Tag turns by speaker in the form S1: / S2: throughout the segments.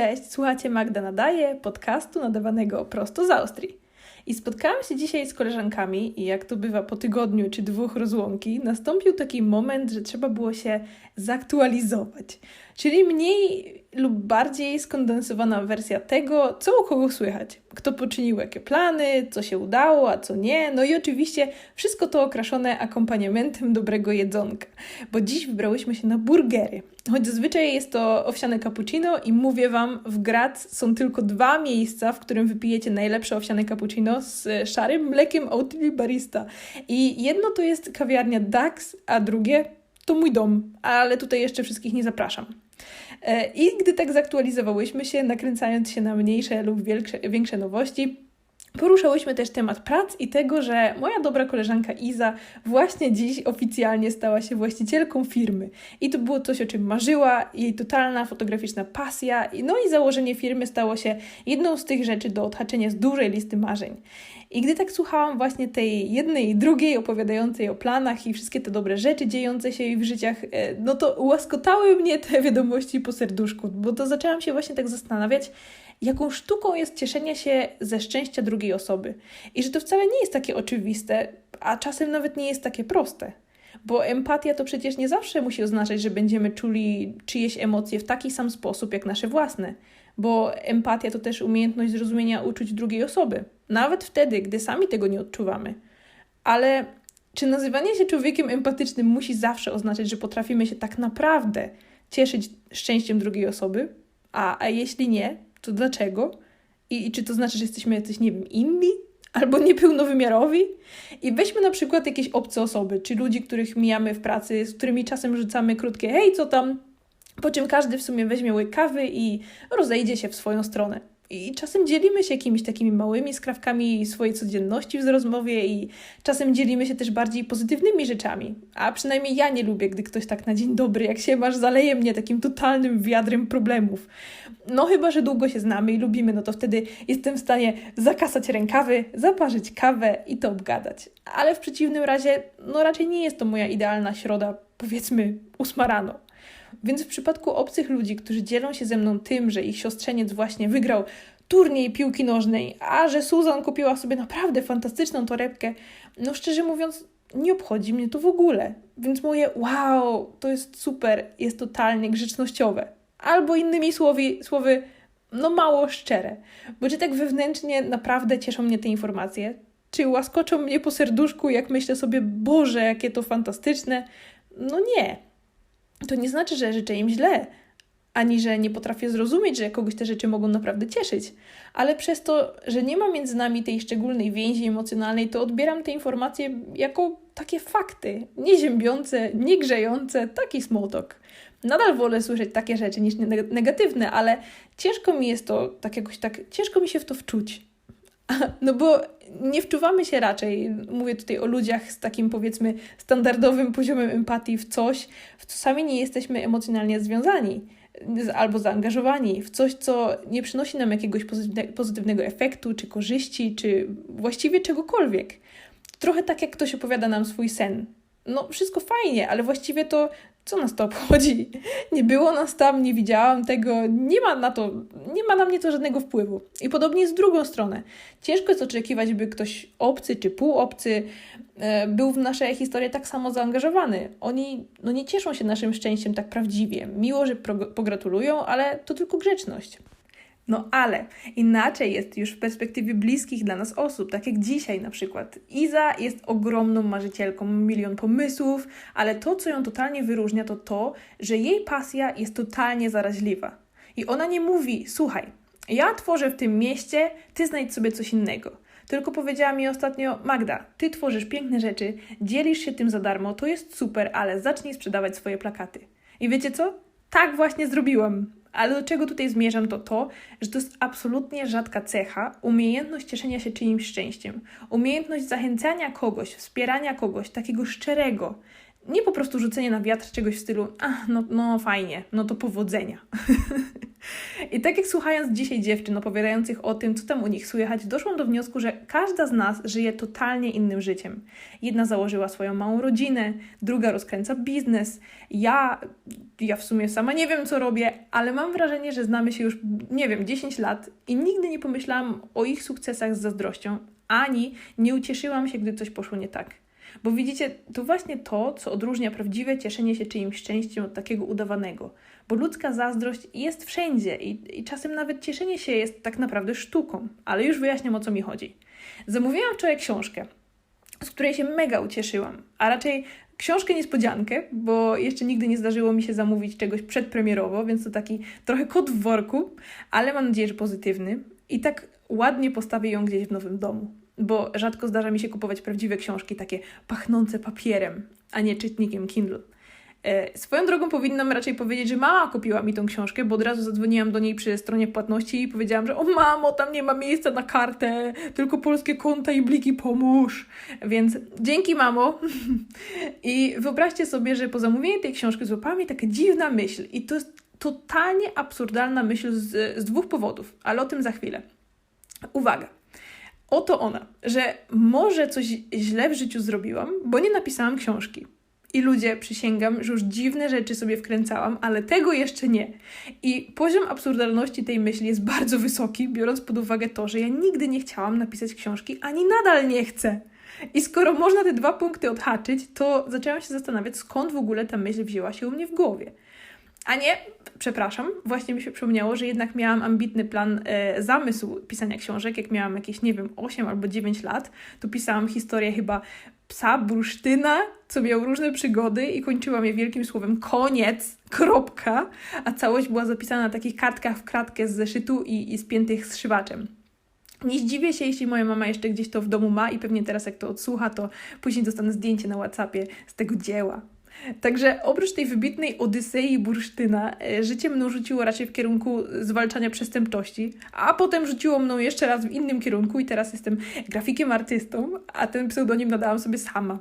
S1: cześć, słuchacie Magda Nadaje, podcastu nadawanego prosto z Austrii. I spotkałam się dzisiaj z koleżankami i jak to bywa po tygodniu czy dwóch rozłąki, nastąpił taki moment, że trzeba było się zaktualizować. Czyli mniej lub bardziej skondensowana wersja tego, co u kogo słychać, kto poczynił jakie plany, co się udało, a co nie. No i oczywiście wszystko to okraszone akompaniamentem dobrego jedzonka, bo dziś wybrałyśmy się na burgery. Choć zazwyczaj jest to owsiane cappuccino i mówię Wam, w Graz są tylko dwa miejsca, w którym wypijecie najlepsze owsiane cappuccino z szarym mlekiem Oatly Barista. I jedno to jest kawiarnia Dax, a drugie to mój dom, ale tutaj jeszcze wszystkich nie zapraszam. E, I gdy tak zaktualizowałyśmy się, nakręcając się na mniejsze lub większe, większe nowości, Poruszałyśmy też temat prac i tego, że moja dobra koleżanka Iza właśnie dziś oficjalnie stała się właścicielką firmy. I to było coś, o czym marzyła, jej totalna fotograficzna pasja, no i założenie firmy stało się jedną z tych rzeczy do odhaczenia z dużej listy marzeń. I gdy tak słuchałam właśnie tej jednej i drugiej opowiadającej o planach i wszystkie te dobre rzeczy dziejące się w życiach, e, no to łaskotały mnie te wiadomości po serduszku, bo to zaczęłam się właśnie tak zastanawiać, jaką sztuką jest cieszenie się ze szczęścia drugiej osoby. I że to wcale nie jest takie oczywiste, a czasem nawet nie jest takie proste. Bo empatia to przecież nie zawsze musi oznaczać, że będziemy czuli czyjeś emocje w taki sam sposób jak nasze własne. Bo empatia to też umiejętność zrozumienia uczuć drugiej osoby, nawet wtedy, gdy sami tego nie odczuwamy. Ale czy nazywanie się człowiekiem empatycznym musi zawsze oznaczać, że potrafimy się tak naprawdę cieszyć szczęściem drugiej osoby? A, a jeśli nie, to dlaczego? I, I, czy to znaczy, że jesteśmy jacyś, nie wiem, inni? Albo niepełnowymiarowi? I weźmy na przykład jakieś obce osoby, czy ludzi, których mijamy w pracy, z którymi czasem rzucamy krótkie hej, co tam? Po czym każdy w sumie weźmie łyk kawy i rozejdzie się w swoją stronę. I czasem dzielimy się jakimiś takimi małymi skrawkami swojej codzienności w rozmowie i czasem dzielimy się też bardziej pozytywnymi rzeczami. A przynajmniej ja nie lubię, gdy ktoś tak na dzień dobry, jak się masz, zaleje mnie takim totalnym wiadrem problemów. No chyba, że długo się znamy i lubimy, no to wtedy jestem w stanie zakasać rękawy, zaparzyć kawę i to obgadać. Ale w przeciwnym razie, no raczej nie jest to moja idealna środa, powiedzmy ósma rano. Więc w przypadku obcych ludzi, którzy dzielą się ze mną tym, że ich siostrzeniec właśnie wygrał turniej piłki nożnej, a że Susan kupiła sobie naprawdę fantastyczną torebkę, no szczerze mówiąc, nie obchodzi mnie to w ogóle. Więc moje wow, to jest super, jest totalnie grzecznościowe. Albo innymi słowy, słowy no mało szczere. Bo czy tak wewnętrznie naprawdę cieszą mnie te informacje? Czy łaskoczą mnie po serduszku, jak myślę sobie, Boże, jakie to fantastyczne? No nie to nie znaczy, że życzę im źle, ani że nie potrafię zrozumieć, że kogoś te rzeczy mogą naprawdę cieszyć. Ale przez to, że nie ma między nami tej szczególnej więzi emocjonalnej, to odbieram te informacje jako takie fakty, nie ziębiące, nie grzejące, taki talk. Nadal wolę słyszeć takie rzeczy niż negatywne, ale ciężko mi jest to tak jakoś tak, ciężko mi się w to wczuć. No bo nie wczuwamy się raczej, mówię tutaj o ludziach z takim powiedzmy standardowym poziomem empatii w coś, w co sami nie jesteśmy emocjonalnie związani albo zaangażowani w coś, co nie przynosi nam jakiegoś pozytywnego efektu, czy korzyści, czy właściwie czegokolwiek. Trochę tak, jak ktoś opowiada nam swój sen. No, wszystko fajnie, ale właściwie to co nas to obchodzi? Nie było nas tam, nie widziałam tego, nie ma na to, nie ma na mnie to żadnego wpływu. I podobnie z drugą stronę. Ciężko jest oczekiwać, by ktoś obcy czy półobcy e, był w nasze historie tak samo zaangażowany. Oni no, nie cieszą się naszym szczęściem tak prawdziwie. Miło, że pogratulują, ale to tylko grzeczność. No ale inaczej jest już w perspektywie bliskich dla nas osób, tak jak dzisiaj na przykład. Iza jest ogromną marzycielką, milion pomysłów, ale to, co ją totalnie wyróżnia, to to, że jej pasja jest totalnie zaraźliwa. I ona nie mówi, słuchaj, ja tworzę w tym mieście, ty znajdź sobie coś innego. Tylko powiedziała mi ostatnio, Magda, ty tworzysz piękne rzeczy, dzielisz się tym za darmo, to jest super, ale zacznij sprzedawać swoje plakaty. I wiecie co? Tak właśnie zrobiłam. Ale do czego tutaj zmierzam, to to, że to jest absolutnie rzadka cecha, umiejętność cieszenia się czyimś szczęściem, umiejętność zachęcania kogoś, wspierania kogoś, takiego szczerego. Nie po prostu rzucenie na wiatr czegoś w stylu, a no, no fajnie, no to powodzenia. I tak jak słuchając dzisiaj dziewczyn opowiadających o tym, co tam u nich słychać, doszłam do wniosku, że każda z nas żyje totalnie innym życiem. Jedna założyła swoją małą rodzinę, druga rozkręca biznes. Ja ja w sumie sama nie wiem, co robię, ale mam wrażenie, że znamy się już, nie wiem, 10 lat i nigdy nie pomyślałam o ich sukcesach z zazdrością, ani nie ucieszyłam się, gdy coś poszło nie tak. Bo widzicie, to właśnie to, co odróżnia prawdziwe cieszenie się czyimś szczęściem od takiego udawanego. Bo ludzka zazdrość jest wszędzie i, i czasem nawet cieszenie się jest tak naprawdę sztuką. Ale już wyjaśniam, o co mi chodzi. Zamówiłam wczoraj książkę, z której się mega ucieszyłam, a raczej książkę niespodziankę, bo jeszcze nigdy nie zdarzyło mi się zamówić czegoś przedpremierowo, więc to taki trochę kot w worku, ale mam nadzieję, że pozytywny. I tak ładnie postawię ją gdzieś w nowym domu bo rzadko zdarza mi się kupować prawdziwe książki, takie pachnące papierem, a nie czytnikiem Kindle. E, swoją drogą powinnam raczej powiedzieć, że mama kupiła mi tą książkę, bo od razu zadzwoniłam do niej przy stronie płatności i powiedziałam, że o mamo, tam nie ma miejsca na kartę, tylko polskie konta i bliki pomóż. Więc dzięki mamo. I wyobraźcie sobie, że po zamówieniu tej książki złapała mi taka dziwna myśl i to jest totalnie absurdalna myśl z, z dwóch powodów, ale o tym za chwilę. Uwaga. Oto ona, że może coś źle w życiu zrobiłam, bo nie napisałam książki. I ludzie, przysięgam, że już dziwne rzeczy sobie wkręcałam, ale tego jeszcze nie. I poziom absurdalności tej myśli jest bardzo wysoki, biorąc pod uwagę to, że ja nigdy nie chciałam napisać książki, ani nadal nie chcę. I skoro można te dwa punkty odhaczyć, to zaczęłam się zastanawiać, skąd w ogóle ta myśl wzięła się u mnie w głowie. A nie, przepraszam, właśnie mi się przypomniało, że jednak miałam ambitny plan, e, zamysł pisania książek. Jak miałam jakieś, nie wiem, 8 albo 9 lat, to pisałam historię chyba psa bursztyna, co miał różne przygody i kończyłam je wielkim słowem koniec, kropka, a całość była zapisana na takich kartkach w kratkę z zeszytu i, i spiętych zszywaczem. Nie zdziwię się, jeśli moja mama jeszcze gdzieś to w domu ma i pewnie teraz jak to odsłucha, to później dostanę zdjęcie na Whatsappie z tego dzieła. Także oprócz tej wybitnej Odysei Bursztyna, e, życie mną rzuciło raczej w kierunku zwalczania przestępczości, a potem rzuciło mną jeszcze raz w innym kierunku i teraz jestem grafikiem artystą, a ten pseudonim nadałam sobie sama.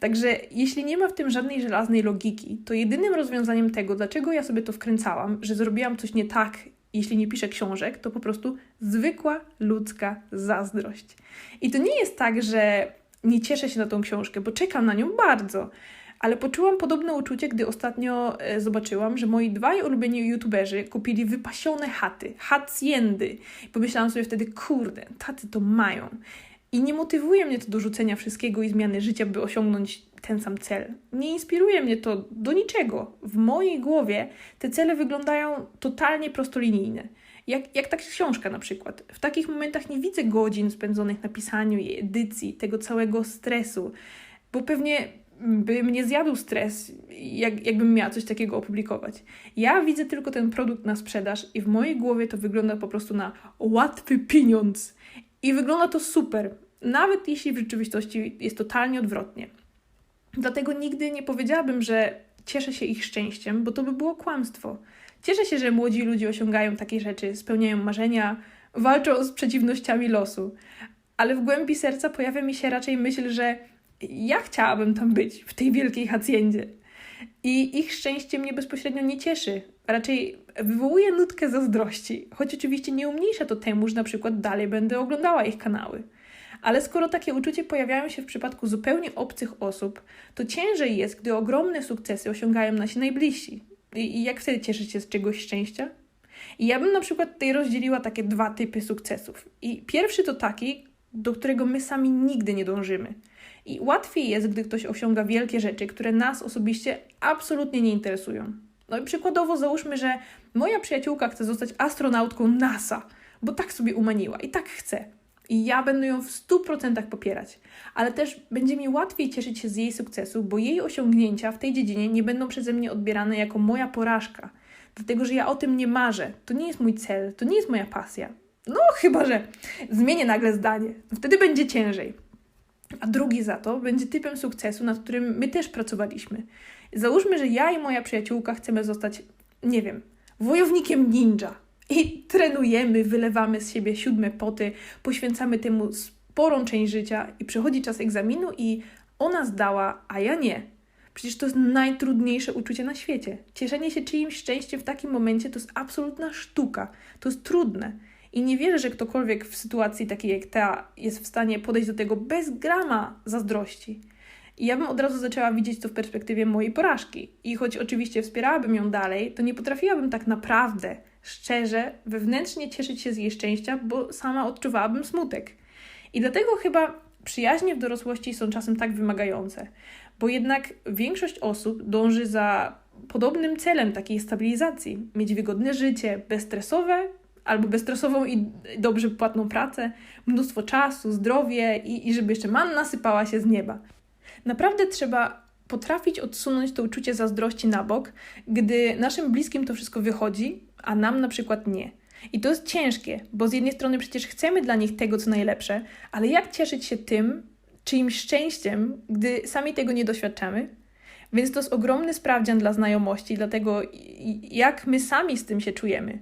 S1: Także jeśli nie ma w tym żadnej żelaznej logiki, to jedynym rozwiązaniem tego, dlaczego ja sobie to wkręcałam, że zrobiłam coś nie tak, jeśli nie piszę książek, to po prostu zwykła ludzka zazdrość. I to nie jest tak, że nie cieszę się na tą książkę, bo czekam na nią bardzo ale poczułam podobne uczucie, gdy ostatnio e, zobaczyłam, że moi dwaj ulubieni youtuberzy kupili wypasione chaty, haciendy. Pomyślałam sobie wtedy, kurde, taty to mają. I nie motywuje mnie to do rzucenia wszystkiego i zmiany życia, by osiągnąć ten sam cel. Nie inspiruje mnie to do niczego. W mojej głowie te cele wyglądają totalnie prostolinijne. Jak, jak ta książka na przykład. W takich momentach nie widzę godzin spędzonych na pisaniu jej edycji, tego całego stresu, bo pewnie by mnie zjadł stres, jak, jakbym miała coś takiego opublikować. Ja widzę tylko ten produkt na sprzedaż i w mojej głowie to wygląda po prostu na łatwy pieniądz. I wygląda to super, nawet jeśli w rzeczywistości jest totalnie odwrotnie. Dlatego nigdy nie powiedziałabym, że cieszę się ich szczęściem, bo to by było kłamstwo. Cieszę się, że młodzi ludzie osiągają takie rzeczy, spełniają marzenia, walczą z przeciwnościami losu. Ale w głębi serca pojawia mi się raczej myśl, że ja chciałabym tam być, w tej wielkiej hacjendzie. I ich szczęście mnie bezpośrednio nie cieszy. Raczej wywołuje nutkę zazdrości, choć oczywiście nie umniejsza to temu, że na przykład dalej będę oglądała ich kanały. Ale skoro takie uczucie pojawiają się w przypadku zupełnie obcych osób, to ciężej jest, gdy ogromne sukcesy osiągają nasi najbliżsi. I, i jak wtedy cieszyć się z czegoś szczęścia? I ja bym na przykład tutaj rozdzieliła takie dwa typy sukcesów. I pierwszy to taki, do którego my sami nigdy nie dążymy. I łatwiej jest, gdy ktoś osiąga wielkie rzeczy, które nas osobiście absolutnie nie interesują. No i przykładowo załóżmy, że moja przyjaciółka chce zostać astronautką NASA, bo tak sobie umaniła i tak chce. I ja będę ją w 100% popierać, ale też będzie mi łatwiej cieszyć się z jej sukcesu, bo jej osiągnięcia w tej dziedzinie nie będą przeze mnie odbierane jako moja porażka, dlatego że ja o tym nie marzę. To nie jest mój cel, to nie jest moja pasja. No, chyba że zmienię nagle zdanie, wtedy będzie ciężej a drugi za to będzie typem sukcesu, nad którym my też pracowaliśmy. Załóżmy, że ja i moja przyjaciółka chcemy zostać, nie wiem, wojownikiem ninja. I trenujemy, wylewamy z siebie siódme poty, poświęcamy temu sporą część życia i przychodzi czas egzaminu i ona zdała, a ja nie. Przecież to jest najtrudniejsze uczucie na świecie. Cieszenie się czyimś szczęściem w takim momencie to jest absolutna sztuka. To jest trudne. I nie wierzę, że ktokolwiek w sytuacji takiej jak ta jest w stanie podejść do tego bez grama zazdrości. I ja bym od razu zaczęła widzieć to w perspektywie mojej porażki. I choć oczywiście wspierałabym ją dalej, to nie potrafiłabym tak naprawdę, szczerze, wewnętrznie cieszyć się z jej szczęścia, bo sama odczuwałabym smutek. I dlatego chyba przyjaźnie w dorosłości są czasem tak wymagające, bo jednak większość osób dąży za podobnym celem takiej stabilizacji mieć wygodne życie, bezstresowe albo bezstresową i dobrze płatną pracę, mnóstwo czasu, zdrowie i, i żeby jeszcze manna sypała się z nieba. Naprawdę trzeba potrafić odsunąć to uczucie zazdrości na bok, gdy naszym bliskim to wszystko wychodzi, a nam na przykład nie. I to jest ciężkie, bo z jednej strony przecież chcemy dla nich tego, co najlepsze, ale jak cieszyć się tym, czyimś szczęściem, gdy sami tego nie doświadczamy? Więc to jest ogromny sprawdzian dla znajomości, dlatego jak my sami z tym się czujemy,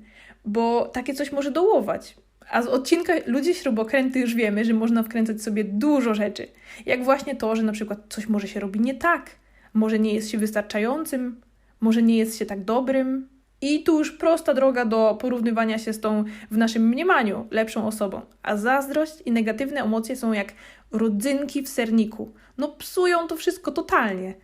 S1: bo takie coś może dołować. A z odcinka Ludzie Śrubokręty już wiemy, że można wkręcać sobie dużo rzeczy. Jak właśnie to, że na przykład coś może się robi nie tak, może nie jest się wystarczającym, może nie jest się tak dobrym. I tu już prosta droga do porównywania się z tą w naszym mniemaniu lepszą osobą. A zazdrość i negatywne emocje są jak rodzynki w serniku. No psują to wszystko totalnie.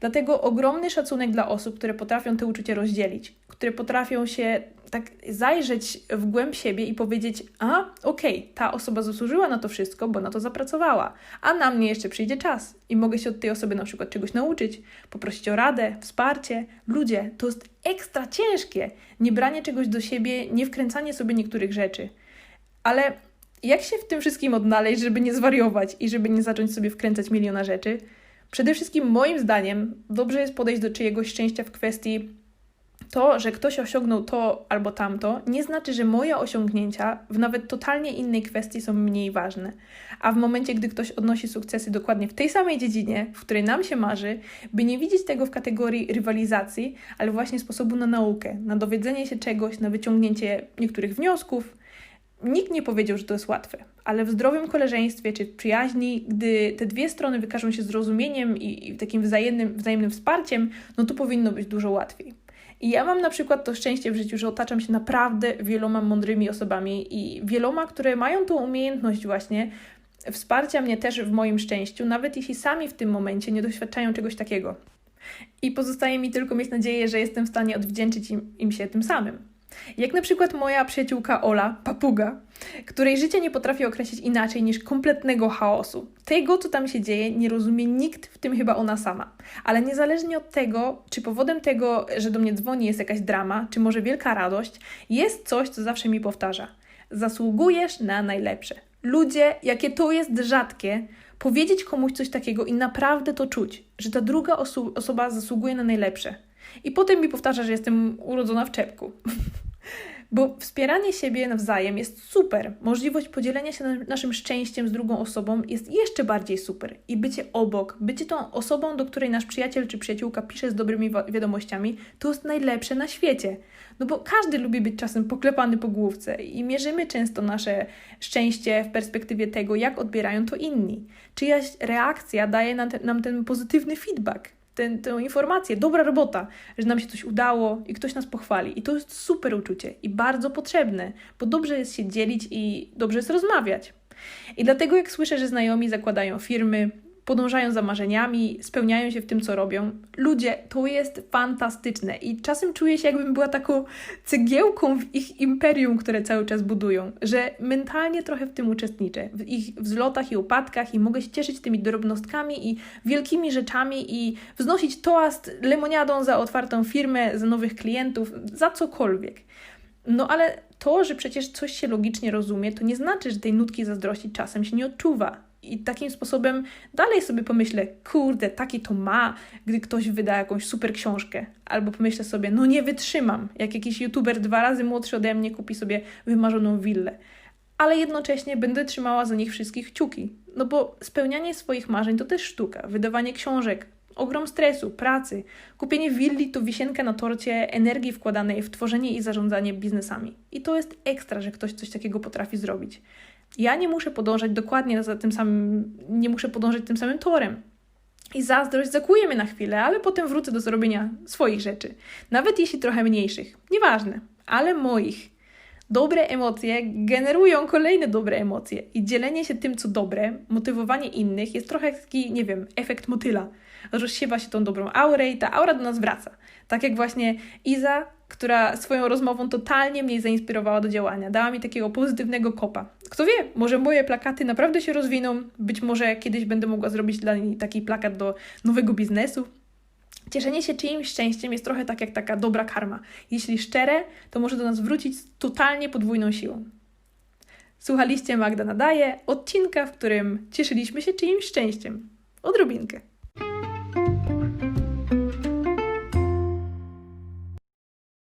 S1: Dlatego ogromny szacunek dla osób, które potrafią te uczucia rozdzielić, które potrafią się tak zajrzeć w głęb siebie i powiedzieć: A, okej, okay, ta osoba zasłużyła na to wszystko, bo na to zapracowała, a na mnie jeszcze przyjdzie czas i mogę się od tej osoby na przykład czegoś nauczyć, poprosić o radę, wsparcie. Ludzie, to jest ekstra ciężkie. Nie branie czegoś do siebie, nie wkręcanie sobie niektórych rzeczy. Ale jak się w tym wszystkim odnaleźć, żeby nie zwariować i żeby nie zacząć sobie wkręcać miliona rzeczy? Przede wszystkim, moim zdaniem, dobrze jest podejść do czyjegoś szczęścia w kwestii to, że ktoś osiągnął to albo tamto, nie znaczy, że moje osiągnięcia w nawet totalnie innej kwestii są mniej ważne. A w momencie, gdy ktoś odnosi sukcesy dokładnie w tej samej dziedzinie, w której nam się marzy, by nie widzieć tego w kategorii rywalizacji, ale właśnie sposobu na naukę, na dowiedzenie się czegoś, na wyciągnięcie niektórych wniosków, Nikt nie powiedział, że to jest łatwe, ale w zdrowym koleżeństwie czy przyjaźni, gdy te dwie strony wykażą się zrozumieniem i, i takim wzajemnym, wzajemnym wsparciem, no to powinno być dużo łatwiej. I ja mam na przykład to szczęście w życiu, że otaczam się naprawdę wieloma mądrymi osobami i wieloma, które mają tą umiejętność właśnie wsparcia mnie też w moim szczęściu, nawet jeśli sami w tym momencie nie doświadczają czegoś takiego. I pozostaje mi tylko mieć nadzieję, że jestem w stanie odwdzięczyć im, im się tym samym. Jak na przykład moja przyjaciółka Ola, papuga, której życie nie potrafi określić inaczej niż kompletnego chaosu. Tego, co tam się dzieje, nie rozumie nikt, w tym chyba ona sama. Ale niezależnie od tego, czy powodem tego, że do mnie dzwoni jest jakaś drama, czy może wielka radość, jest coś, co zawsze mi powtarza. Zasługujesz na najlepsze. Ludzie, jakie to jest rzadkie, powiedzieć komuś coś takiego i naprawdę to czuć, że ta druga oso osoba zasługuje na najlepsze. I potem mi powtarza, że jestem urodzona w czepku. Bo wspieranie siebie nawzajem jest super. Możliwość podzielenia się naszym szczęściem z drugą osobą jest jeszcze bardziej super. I bycie obok, bycie tą osobą, do której nasz przyjaciel czy przyjaciółka pisze z dobrymi wiadomościami, to jest najlepsze na świecie. No bo każdy lubi być czasem poklepany po główce i mierzymy często nasze szczęście w perspektywie tego, jak odbierają to inni. Czyjaś reakcja daje nam ten, pozytywny feedback ten, tę informację, dobra robota, że nam się coś udało i ktoś nas pochwali. I to jest super uczucie i bardzo potrzebne, bo dobrze jest się dzielić i dobrze jest rozmawiać. I dlatego, jak słyszę, że znajomi zakładają firmy, podążają za marzeniami, spełniają się w tym, co robią. Ludzie, to jest fantastyczne i czasem czuję się, jakbym była taką cegiełką w ich imperium, które cały czas budują, że mentalnie trochę w tym uczestniczę, w ich wzlotach i upadkach i mogę się cieszyć tymi drobnostkami i wielkimi rzeczami i wznosić toast lemoniadą za otwartą firmę, za nowych klientów, za cokolwiek. No ale to, że przecież coś się logicznie rozumie, to nie znaczy, że tej nutki zazdrości czasem się nie odczuwa. I takim sposobem dalej sobie pomyślę, kurde, taki to ma, gdy ktoś wyda jakąś super książkę. Albo pomyślę sobie, no nie wytrzymam, jak jakiś youtuber dwa razy młodszy ode mnie kupi sobie wymarzoną willę. Ale jednocześnie będę trzymała za nich wszystkich kciuki. No bo spełnianie swoich marzeń to też sztuka. Wydawanie książek, ogrom stresu, pracy. Kupienie willi to wisienka na torcie energii wkładanej w tworzenie i zarządzanie biznesami. I to jest ekstra, że ktoś coś takiego potrafi zrobić. Ja nie muszę podążać dokładnie za tym samym, nie muszę podążać tym samym torem. I zazdrość zakuje mnie na chwilę, ale potem wrócę do zrobienia swoich rzeczy. Nawet jeśli trochę mniejszych. Nieważne, ale moich. Dobre emocje generują kolejne dobre emocje i dzielenie się tym, co dobre, motywowanie innych jest trochę taki, nie wiem, efekt motyla. Rozsiewa się tą dobrą aurę i ta aura do nas wraca. Tak jak właśnie Iza, która swoją rozmową totalnie mnie zainspirowała do działania. Dała mi takiego pozytywnego kopa. Kto wie, może moje plakaty naprawdę się rozwiną. Być może kiedyś będę mogła zrobić dla niej taki plakat do nowego biznesu. Cieszenie się czyimś szczęściem jest trochę tak jak taka dobra karma. Jeśli szczere, to może do nas wrócić z totalnie podwójną siłą. Słuchaliście Magda Nadaje, odcinka, w którym cieszyliśmy się czyimś szczęściem. Odrobinkę.